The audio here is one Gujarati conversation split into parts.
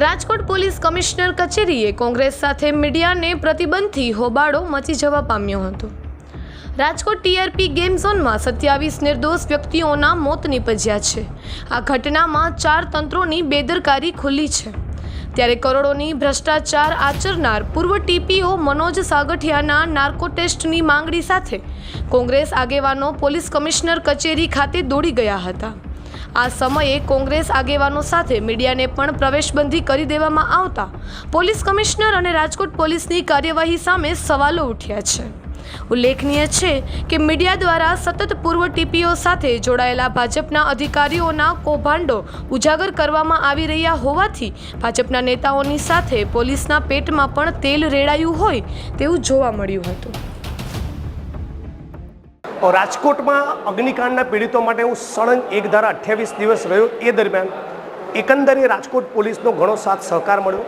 રાજકોટ પોલીસ કમિશનર કચેરીએ કોંગ્રેસ સાથે મીડિયાને પ્રતિબંધથી હોબાળો મચી જવા પામ્યો હતો. રાજકોટ ટીઆરપી ગેમ ઝોનમાં સત્યાવીસ નિર્દોષ વ્યક્તિઓના મોત નીપજ્યા છે. આ ઘટનામાં ચાર તંત્રોની બેદરકારી ખુલ્લી છે. ત્યારે કરોડોની ભ્રષ્ટાચાર આચરનાર પૂર્વ ટીપીઓ મનોજ સાગઠિયાના નાર્કો ટેસ્ટની માંગણી સાથે કોંગ્રેસ આગેવાનો પોલીસ કમિશનર કચેરી ખાતે દોડી ગયા હતા. આ સમયે કોંગ્રેસ આગેવાનો સાથે મીડિયાને પણ પ્રવેશબંધી કરી દેવામાં આવતા પોલીસ કમિશનર અને રાજકોટ પોલીસની કાર્યવાહી સામે સવાલો ઉઠ્યા છે. ઉલ્લેખનીય છે કે મીડિયા દ્વારા સતત પૂર્વ ટીપીઓ સાથે જોડાયેલા ભાજપના અધિકારીઓના કૌભાંડો ઉજાગર કરવામાં આવી રહ્યા હોવાથી ભાજપના નેતાઓની સાથે પોલીસના પેટમાં પણ તેલ રેડાયું હોય તેવું જોવા મળ્યું હતું. રાજકોટમાં અગ્નિકાંડના પીડિતો માટે હું સળંગ એક ધારા અઠ્યાવીસ દિવસ રહ્યો. એ દરમિયાન એકંદરે રાજકોટ પોલીસનો ઘણો સાથ સહકાર મળ્યો.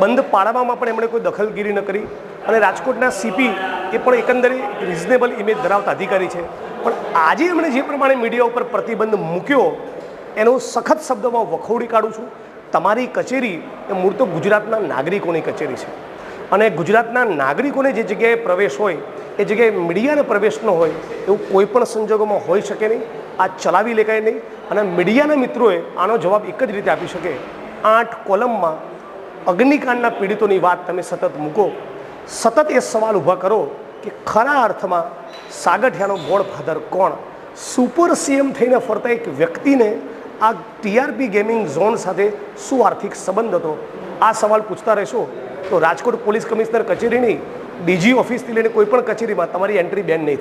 બંધ પાડવામાં પણ એમણે કોઈ દખલગીરી ન કરી અને રાજકોટના સીપી એ પણ એકંદરે રિઝનેબલ ઇમેજ ધરાવતા અધિકારી છે. પણ આજે એમણે જે પ્રમાણે મીડિયા ઉપર પ્રતિબંધ મૂક્યો, એનો સખત શબ્દમાં વખોડી કાઢું છું. તમારી કચેરી એ મૂળ તો ગુજરાતના નાગરિકોની કચેરી છે. અને ગુજરાતના નાગરિકોને જે જગ્યાએ પ્રવેશ હોય, એ જગ્યાએ મીડિયાને પ્રવેશ ન હોય, એવું કોઈ પણ સંજોગોમાં હોઈ શકે નહીં. આ ચલાવી લેકાય નહીં. અને મીડિયાના મિત્રોએ આનો જવાબ એક જ રીતે આપી શકે. આઠ કોલમમાં અગ્નિકાંડના પીડિતોની વાત તમે સતત મૂકો. સતત એ સવાલ ઊભા કરો કે ખરા અર્થમાં સાગઠિયાનો ગોળ ફાધર કોણ? સુપર સીએમ થઈને ફરતા એક વ્યક્તિને આ ટીઆરપી ગેમિંગ ઝોન સાથે શું આર્થિક સંબંધ હતો? આ સવાલ પૂછતા રહેશો. તો રાજકોટ પોલીસ કમિશનર કચેરીની ડીજી ઓફિસથી લઈને કોઈ પણ કચેરીમાં તમારી એન્ટ્રી બેન નહીં થાય.